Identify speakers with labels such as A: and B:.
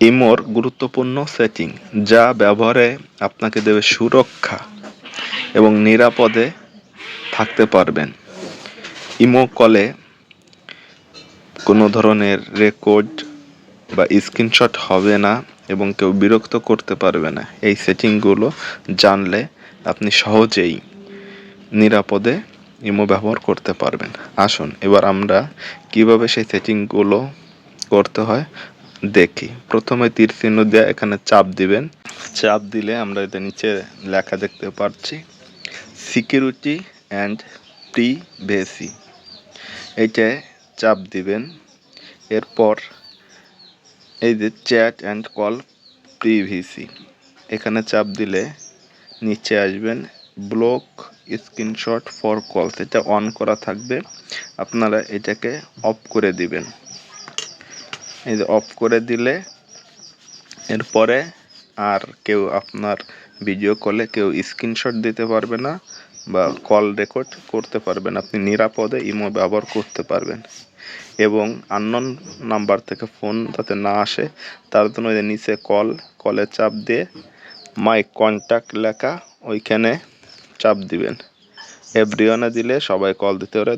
A: ইমোর গুরুত্বপূর্ণ সেটিং যা ব্যবহারে আপনাকে দেবে সুরক্ষা এবং নিরাপদে থাকতে পারবেন। ইমো কলে কোনো ধরনের রেকর্ড বা স্ক্রিনশট হবে না এবং কেউ বিরক্ত করতে পারবে না। এই সেটিংগুলো জানলে আপনি সহজেই নিরাপদে ইমো ব্যবহার করতে পারবেন। আসুন, এবার আমরা কীভাবে সেই সেটিংগুলো করতে হয় দেখি। প্রথমে তীর চিহ্ন দিয়ে এখানে চাপ দিবেন। চাপ দিলে আমরা এটা নিচে লেখা দেখতে পাচ্ছি সিকিউরিটি অ্যান্ড প্রিভেসি এইটায় চাপ দিবেন। এরপর এই যে চ্যাট অ্যান্ড কল প্রিভিসি এখানে চাপ দিলে নিচে আসবেন। ব্লক স্ক্রিনশট ফর কল এটা অন করা থাকবে। আপনারা এটাকে অফ করে দিবেন। এই যে অফ করে দিলে, এরপরে আর কেউ আপনার ভিডিও কলে কেউ স্ক্রিনশট দিতে পারবে না বা কল রেকর্ড করতে পারবেন আপনি নিরাপদে ইমো ব্যবহার করতে পারবেন। এবং আননোন নাম্বার থেকে ফোন যাতে না আসে, তার জন্য ওই নিচে কল কলে চাপ দিয়ে মাই কন্ট্যাক্ট লেখা ওইখানে চাপ দিবেন। এভরিওয়ানে দিলে সবাই কল দিতে পারে।